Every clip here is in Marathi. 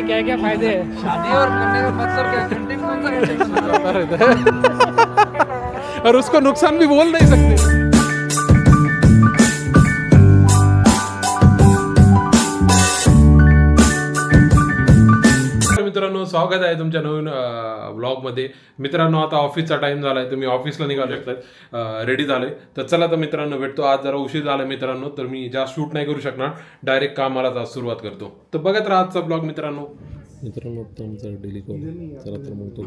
के क्या क्या फायदे हैं? शादी और करने का मतलब क्या? कंटेंट कौन सा कंटेंट और उसको नुकसान भी बोल नहीं सकते। स्वागत आहे तुमच्या नवीन व्लॉगमध्ये मित्रांनो आता ऑफिसचा टाइम झालाय तुम्ही ऑफिसला निघालो शकतात रेडी झाले. तर चला तर मित्रांनो भेटतो. आज जरा उशीर झाला मित्रांनो तर मी जास्त शूट नाही करू शकणार. डायरेक्ट कामाला आज सुरुवात करतो. तर बघत राहा आजचा ब्लॉग मित्रांनो. मित्रांनो डेली कॉल चला तर मग तो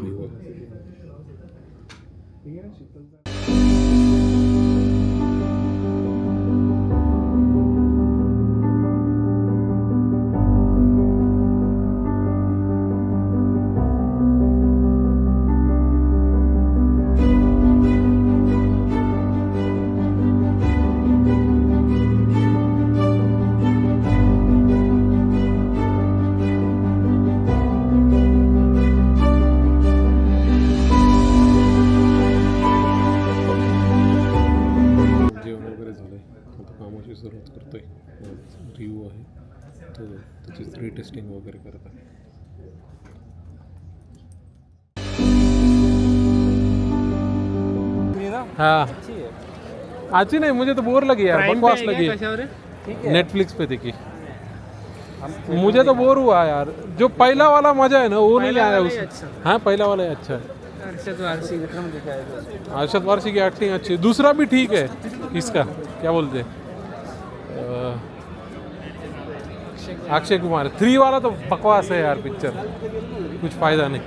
आहे कामाची सुरुवात करतोय रिव्ह्यू आहे तो त्याची रिटेस्टिंग वगैरे करत आहे हाँ। अच्छी नहीं मुझे तो बोर लगी यार बकवास लगी। नेटफ्लिक्स पे देखी। मुझे तो बोर हुआ यार। जो पहला वाला मज़ा है ना वो नहीं आया उसमें हाँ पहला वाला ही अच्छा है। अरशद वारसी है की एक्टिंग अच्छी दूसरा भी ठीक है इसका क्या बोलते हैं? अक्षय कुमार. थ्री वाला तो बकवास है यार पिक्चर कुछ फायदा नहीं.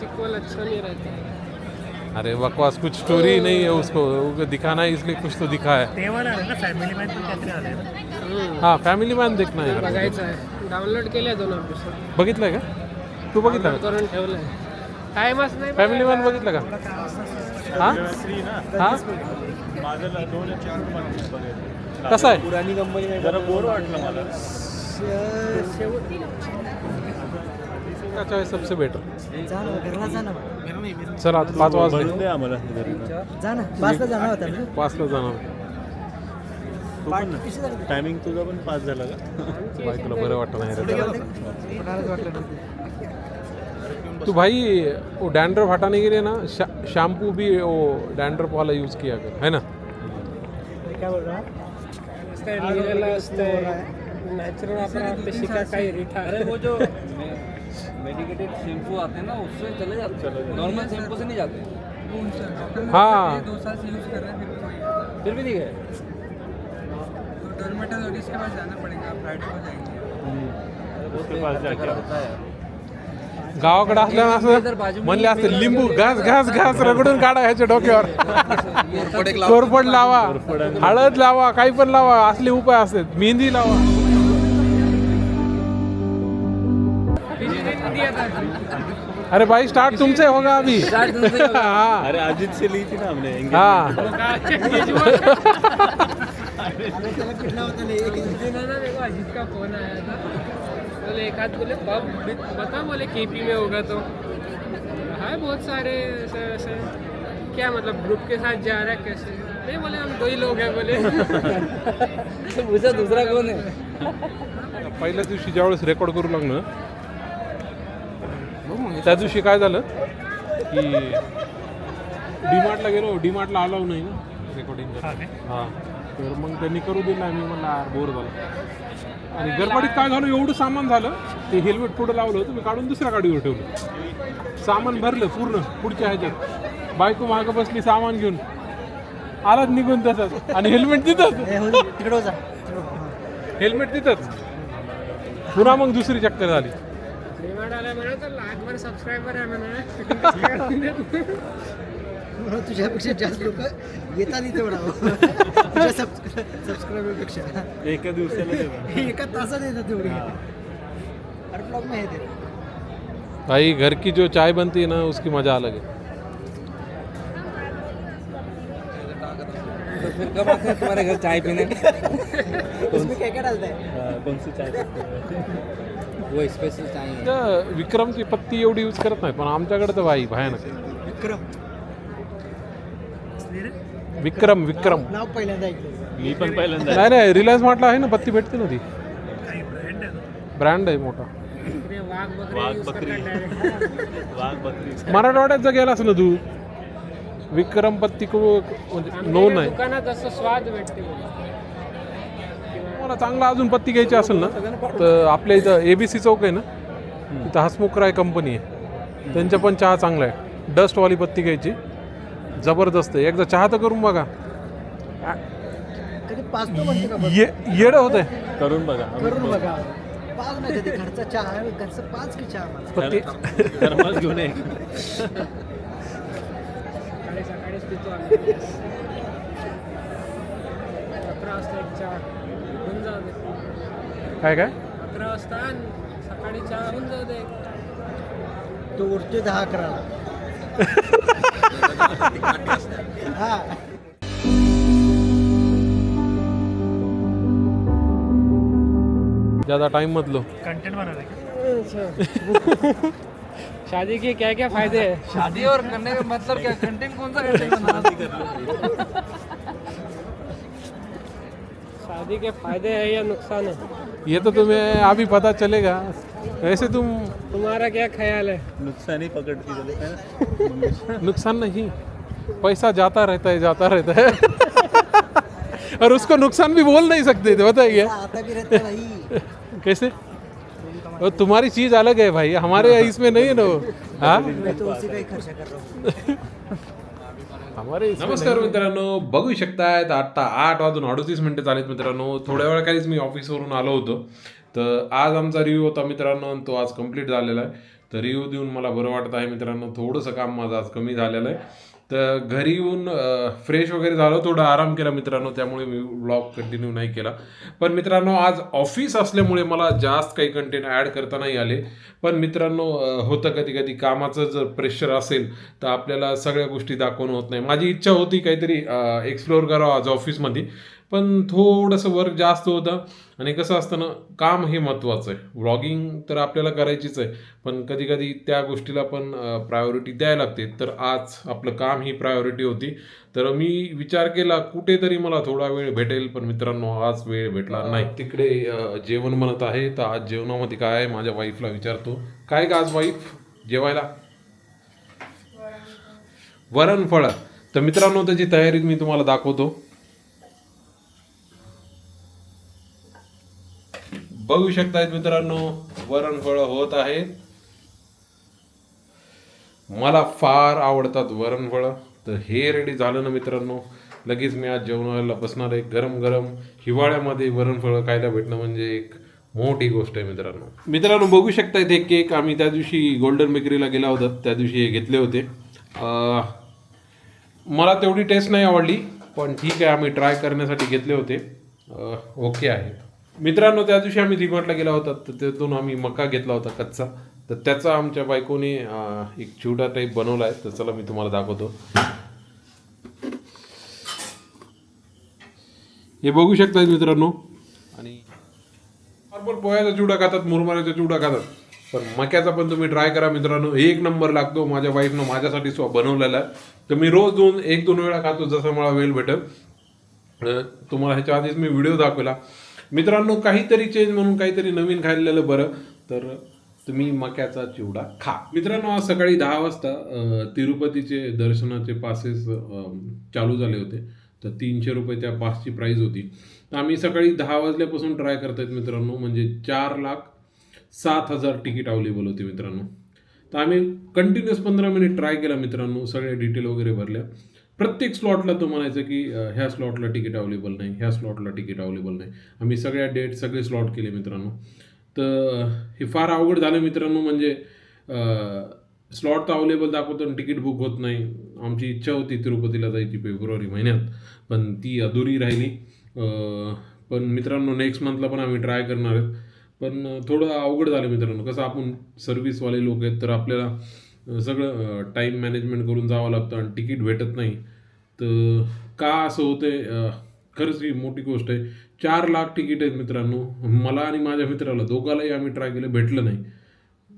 सिक्वल अच्छा नहीं रहता अरे बकवास कुछ स्टोरी नहीं है उसको. वो दिखाना है इसलिए कुछ तो दिखा है. हाँ फॅमिली मॅन देखना यार. बघायचं आहे. डाउनलोड केले दोन एपिसोड बघितलंय का? तू बघितलं का? करून ठेवलंय टाइमच नाही फॅमिली मॅन बघितलं का? हा? हा? कसा आहे? पुरानी कंपनी जरा बोर वाटलं मला. सबसे बेटर जा ना घरला जा ना. चला आता पाच वाजले. आम्हाला घरी. जा ना पाचला जाणार होता ना? पाचला जाणार. तू पण टायमिंग तुझा पण पास झाला का? बायकोला बरं वाटत नाही रे त्याला. कोणालाच वाटलं नव्हतं. तो भाई वो डैंड्रफ हटाने के लिए ना शा, शैम्पू भी वो डैंड्रफ वाला यूज़ किया कर है ना? काय बोल रहा शिका अरे वो जो मेडिकेटेड शैम्पू आते हैं ना उससे चले जाते हैं। नॉर्मल शैम्पू से नहीं जाते। हाँ। दो साल से यूज़ कर रहे हैं फिर भी नहीं गए? तो डर्मेटोलॉजिस्ट के पास जाना पड़ेगा फ्राइडे को जाएँगे। उसके पास जाके होता है? गावाकडे असल्यानं असं म्हणले असते लिंबू घास घास घास रगडून काढा ह्याच्या डोक्यावर. कोरफड लावा हळद लावा काही पण लावा असले उपाय असतात. मेहंदी लावा. अरे भाई स्टार्ट तुमसे होगा अभी. हाँ. अरे अजित से ली? थी ना हमने हाँ बोले एक आध बोले कब बता बोले केपी में होगा तो. है बहुत सारे ऐसे ऐसे। क्या मतलब ग्रुप के साथ जा रहा है कैसे? नहीं बोले हम दो ही लोग हैं बोले। तो पूछा दूसरा कौन है? पहिल्या दिवशी ज्यावेळेस रेकॉर्ड करू लागलं त्या दिवशी काय झालं की डीमार्टला गेलो डीमार्टला आलो नाही ना रेकॉर्डिंग हां. तर मग त्यांनी करू दिलं मी म्हणला बोर झालं. आणि गडबडीत काय झालं? एवढं सामान झालं ते हेल्मेट पुढं लावलं होतं मी काढून दुसऱ्या गाडीवर ठेवलं. सामान भरलं पूर्ण पुढच्या ह्याच्यात. बायको मागं बसली सामान घेऊन. आलाच निघून तसंच. आणि हेल्मेट तिथंच. ए, दे, तिकडं जा. तिकडं, हां. हेल्मेट तिथंच. पुन्हा मग दुसरी चक्कर झाली. डिमांड म्हणून तुझ्यापेक्षा जास्त लोक येतात इथे म्हणा सबस्क्रायबरपेक्षा एका दिवसाला एका तासात येतात तेवढी. हर ब्लॉग में भाई घर की जो चाय बनती है ना उसकी मज़ा अलग है। तो फिर कब आते हैं तुम्हारे घर चाय पीने उसमें क्या क्या डालता है? हा, कोणती चाय वो स्पेशल चाय है। इथं विक्रमची पत्ती एवढी यूज़ करत नाही पण आमच्याकडे तर भाई भयानक विक्रम? विक्रम विक्रम. नाव पहिल्यांदा ऐकलं. मी पण पहिल्यांदा नाही नाही रिलायन्स मार्टला आहे ना पत्ती भेटते ना ती. ब्रँड आहे मोठा. वाघ बकरी वाघ बकरी. मराठवाड्यात जर गेलास ना तू विक्रम पत्ती म्हणजे नोन आहे दुकानात असं स्वाद भेटते. बघ. मला चांगला अजून पत्ती घ्यायची असेल ना तर आपल्या इथं ए बी सी चौक आहे ना तिथं हसमुख राय कंपनी आहे. त्यांच्या पण चहा चांगला आहे. डस्टवाली पत्ती घ्यायची. जबरदस्त आहे. एकदा चहा तर करून बघा. कधी पाच तो बनते का बघ. ये येडं होत आहे करून बघा. करून बघा. पाच नाही कधी घरचा चहा आहे घरचं पाच की चहा मला पत्ती थर्मस घेऊन ये. सकाळी सकाळीच पितो आम्ही. अकरा वाजता एक चहा. होऊन जाऊ दे. काय काय? अकरा वाजता आण. सकाळी चहा होऊन जाऊ दे. तो उठते दहा अकराला. हा ज्यादा टाइम मत लो शादी के क्या क्या फायदे हैं? शादी और करने का मतलब क्या? कंटेंट कौन सा कंटेंट बनाना शादी के फायदे हैं या नुकसान है? ये तो तुम्हें अभी पता चलेगा। वैसे तुम तुम्हारा क्या ख्याल है? नुकसान ही पकड़ती चले है? नुकसान नहीं पैसा जाता रहता है जाता रहता है। और उसको नुकसान भी बोल नहीं सकते थे बताइए। आता भी रहता है भाई। कैसे? वो तुम्हारी चीज़ अलग है भाई हमारे इसमें नहीं है ना वो। हाँ। नमस्कार मित्रांनो बघू शकतायत आत्ता आठ वाजून अडतीस मिनिटं झालीत मित्रांनो. थोड्या वेळाखालीच मी ऑफिसवरून आलो होतो. तर आज आमचा रिव्ह्यू होता मित्रांनो आणि तो आज कंप्लीट झालेला आहे. तर रिव्ह्यू देऊन मला बरं वाटत आहे मित्रांनो थोडंसं काम माझं आज कमी झालेलं आहे. तर घरी येऊन फ्रेश वगैरे झालो थोडा आराम केला मित्रांनो त्यामुळे मी ब्लॉग कंटिन्यू नाही केला. पण मित्रांनो आज ऑफिस असल्यामुळे मला जास्त काही कंटेंट ॲड करता नाही आले. पण मित्रांनो होतं कधी कधी कामाचं जर प्रेशर असेल तर आपल्याला सगळ्या गोष्टी दाखवणं होत नाही. माझी इच्छा होती काहीतरी एक्सप्लोअर करावं आज ऑफिसमध्ये पण थोडंसं वर्क जास्त होतं. आणि कसं असतं ना काम हे महत्त्वाचं आहे. व्लॉगिंग तर आपल्याला करायचीच आहे. पण कधी कधी त्या गोष्टीला पण प्रायोरिटी द्यायला लागते. तर आज आपलं काम ही प्रायोरिटी होती. तर मी विचार केला कुठेतरी मला थोडा वेळ भेटेल पण मित्रांनो आज वेळ भेटला नाही. तिकडे जेवण बनत आहे. तर आज जेवणामध्ये काय आहे माझ्या वाईफला विचारतो. काय का आज वाईफ जेवायला? वरण फळं तर मित्रांनो त्याची तयारी मी तुम्हाला दाखवतो. बघू शकतायत मित्रांनो वरण फळं होत आहेत. मला फार आवडतात वरण फळं. तर हे रेडी झालं ना मित्रांनो लगेच मी आज जेवणाला बसणार आहे. गरम गरम हिवाळ्यामध्ये वरण फळं खायला भेटणं म्हणजे एक मोठी गोष्ट आहे मित्रांनो. मित्रांनो बघू शकता हे केक. आम्ही त्या दिवशी गोल्डन बेकरीला गेला होता. त्या दिवशी हे घेतले होते. मला तेवढी टेस्ट नाही आवडली पण ठीक आहे आम्ही ट्राय करण्यासाठी घेतले होते. ओके आहे. मित्रांनो त्या दिवशी आम्ही रिमार्टला गेला होता तर त्यातून आम्ही मका घेतला होता कच्चा. तर त्याचा आमच्या बायकोने एक चिवडा टाईप बनवला आहे तर चला मी तुम्हाला दाखवतो. हे बघू शकताय मित्रांनो. आणि नॉर्मल पोह्याचा चिवडा खातात मुरमाऱ्याचा चिवडा खातात. पण मक्याचा पण तुम्ही ट्राय करा मित्रांनो. एक नंबर लागतो माझ्या वाईफनं माझ्यासाठी स्व बनवलेला आहे. तर मी रोज दोन एक दोन वेळा खातो जसं मला वेळ भेटेल. तुम्हाला ह्याच्या आधीच मी व्हिडिओ दाखवला. मित्रांनो काहीतरी चेंज म्हणून काहीतरी नवीन खाल्लेलं बरं. तर तुम्ही मक्याचा चिवडा खा. मित्रांनो आज सकाळी दहा वाजता तिरुपतीचे दर्शनाचे पासेस चालू झाले होते. तर तीनशे रुपये त्या पासची प्राईज होती. तर आम्ही सकाळी दहा वाजल्यापासून ट्राय करतायत मित्रांनो म्हणजे चार लाख सात हजार तिकीट अवेलेबल होते मित्रांनो. तर आम्ही कंटिन्युअस पंधरा मिनिट ट्राय केला मित्रांनो सगळे डिटेल वगैरे भरल्या. प्रत्येक स्लॉटला तो म्हणायचं की ह्या स्लॉटला तिकीट अवेलेबल नाही ह्या स्लॉटला तिकीट अवेलेबल नाही. आम्ही सगळ्या डेट सगळे स्लॉट केले मित्रांनो. तर हे फार अवघड झालं मित्रांनो म्हणजे स्लॉट तर अवेलेबल दाखवतो आणि तिकीट बुक होत नाही. आमची इच्छा होती तिरुपतीला जायची फेब्रुवारी महिन्यात पण ती अधुरी राहिली. पण मित्रांनो नेक्स्ट मंथला पण आम्ही ट्राय करणार आहेत. पण थोडं अवघड झालं मित्रांनो. कसं आपण सर्व्हिसवाले लोक आहेत तर आपल्याला सगळं टाईम मॅनेजमेंट करून जावं लागतं आणि तिकीट भेटत नाही. तर का असं होते खरंच ही मोठी गोष्ट आहे. चार लाख तिकीट आहेत मित्रांनो. मला आणि माझ्या मित्राला दोघालाही आम्ही ट्राय केलं भेटलं नाही.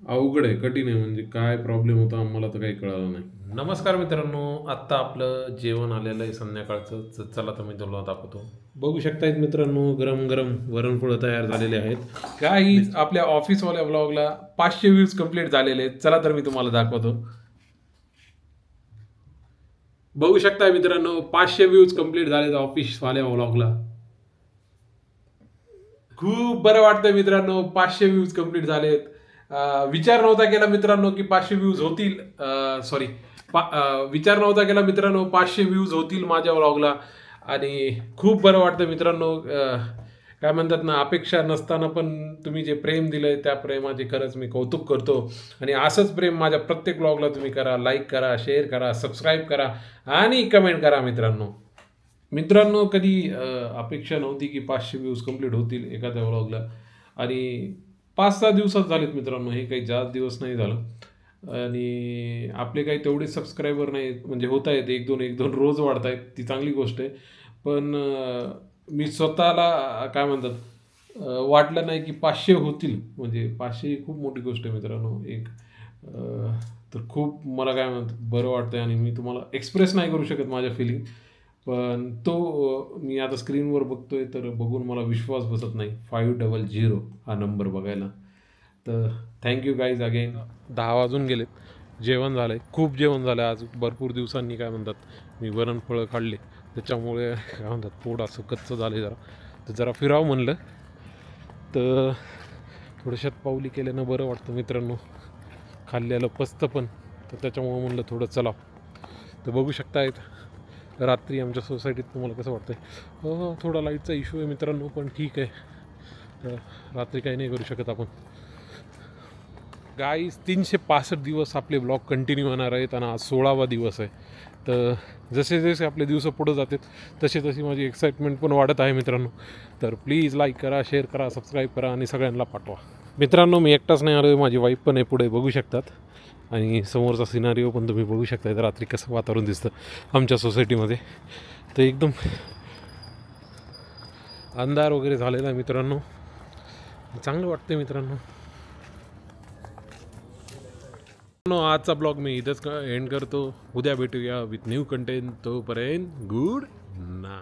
अवघड आहे कठीण आहे म्हणजे काय प्रॉब्लेम होता आम्हाला तर काही कळालं नाही. नमस्कार मित्रांनो आत्ता आपलं जेवण आलेलं आहे संध्याकाळचं. च- चला तर मी तुला दाखवतो. बघू शकतायत मित्रांनो गरम गरम वरणपोळ तयार झालेले आहेत. काही आपल्या ऑफिसवाल्या ब्लॉगला पाचशे व्ह्यूज कंप्लीट झालेले आहेत. चला तर मी तुम्हाला दाखवतो. बघू शकताय मित्रांनो पाचशे व्ह्यूज कंप्लीट झाले ऑफिसवाल्या ब्लॉगला खूप बरं वाटतं मित्रांनो पाचशे व्ह्यूज कंप्लीट झालेत. विचार नव्हता केला मित्रांनो की पाचशे व्ह्यूज होतील. सॉरी विचार नव्हता केला मित्रांनो पाचशे व्ह्यूज होतील माझ्या व्लॉगला आणि खूप बरं वाटतं मित्रांनो काय म्हणतात ना अपेक्षा नसताना पण तुम्ही जे प्रेम दिलंय त्या प्रेमाचे खरंच मी कौतुक करतो. आणि असंच प्रेम माझ्या प्रत्येक ब्लॉगला तुम्ही करा लाईक करा शेअर करा सबस्क्राईब करा आणि कमेंट करा मित्रांनो. मित्रांनो कधी अपेक्षा नव्हती की पाचशे व्ह्यूज कंप्लीट होतील एखाद्या व्लॉगला आणि पाच सहा दिवसात झालेत मित्रांनो हे काही जास्त दिवस नाही झालं. आणि आपले काही तेवढे सबस्क्रायबर नाही म्हणजे होत आहेत एक दोन एक दोन रोज वाढत आहेत ती चांगली गोष्ट आहे. पण मी स्वतःला काय म्हणतात वाटलं नाही की पाचशे होतील. म्हणजे पाचशे ही खूप मोठी गोष्ट आहे मित्रांनो एक तर खूप मला काय म्हणतात बरं वाटतं आणि मी तुम्हाला एक्सप्रेस नाही करू शकत माझ्या फिलिंग पण तो मी आता स्क्रीनवर बघतोय तर बघून मला विश्वास बसत नाही. फाईव्ह डबल झिरो हा नंबर बघायला. तर थँक्यू गाईज अगेन दहा वाजून गेलेत. जेवण झालं आहे खूप जेवण झालं आज. भरपूर दिवसांनी काय म्हणतात मी वरणफळं काढले त्याच्यामुळे काय म्हणतात पोट असं कच्चं झालं जरा. तर जरा फिरावं म्हणलं. तर थोडंशात पावली केल्यानं बरं वाटतं मित्रांनो. खाल्लेलं पचतं पण. तर त्याच्यामुळं म्हणलं थोडं चलाव तर बघू शकतायत. रात्री आमच्या सोसायटीत तुम्हाला कसं वाटतंय? हो, हो थोडा लाईटचा इश्यू आहे मित्रांनो पण ठीक आहे. रात्री काही नाही करू शकत आपण. गाईस तीनशे पासष्ट दिवस आपले ब्लॉग कंटिन्यू होणार आहेत आणि आज सोळावा दिवस आहे. तर जसे जसे आपले दिवस पुढं जातात तसे तशी माझी एक्साइटमेंट पण वाढत आहे मित्रांनो. तर प्लीज लाईक करा शेअर करा सबस्क्राईब करा आणि सगळ्यांना पाठवा. मित्रांनो मी एकटाच नाही आलो माझी वाईफ पण आहे पुढे बघू शकतात. आणि समोरचा सिनारिओ पण तुम्ही बघू शकता रात्री कसं वातावरण दिसतं आमच्या सोसायटीमध्ये तर एकदम अंधार वगैरे झालेला आहे मित्रांनो. चांगलं वाटतं मित्रांनो. नो आजचा ब्लॉग मी इथंच एंड करतो. उद्या भेटूया विथ न्यू कंटेंट तोपर्यंत गुड ना